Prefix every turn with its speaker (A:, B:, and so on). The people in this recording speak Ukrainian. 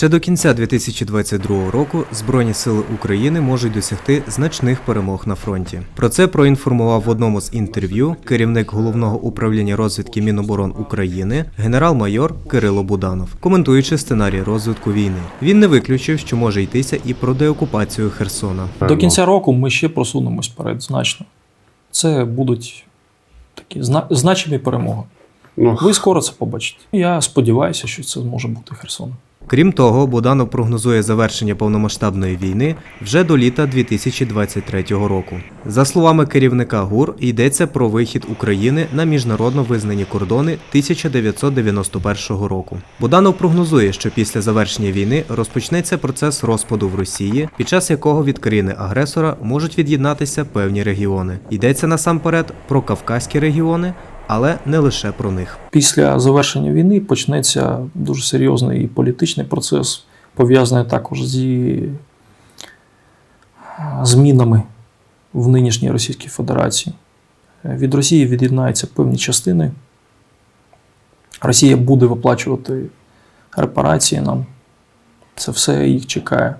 A: Ще до кінця 2022 року Збройні сили України можуть досягти значних перемог на фронті. Про це проінформував в одному з інтерв'ю керівник головного управління розвідки Міноборон України генерал-майор Кирило Буданов, коментуючи сценарій розвитку війни. Він не виключив, що може йтися і про деокупацію Херсона.
B: До кінця року ми ще просунемось вперед значно. Це будуть такі зна- значимі перемоги.
C: Ну,
B: Ви скоро це побачите. Я сподіваюся, що це зможе бути Херсон.
A: Крім того, Буданов прогнозує завершення повномасштабної війни вже до літа 2023 року. За словами керівника ГУР, йдеться про вихід України на міжнародно визнані кордони 1991 року. Буданов прогнозує, що після завершення війни розпочнеться процес розпаду в Росії, під час якого від країни-агресора можуть від'єднатися певні регіони. Йдеться насамперед про кавказькі регіони, але не лише про них.
B: Після завершення війни почнеться дуже серйозний політичний процес, пов'язаний також зі змінами в нинішній Російській Федерації. Е, Від Росії від'єднаються певні частини. Росія буде виплачувати репарації нам. Це все їх чекає.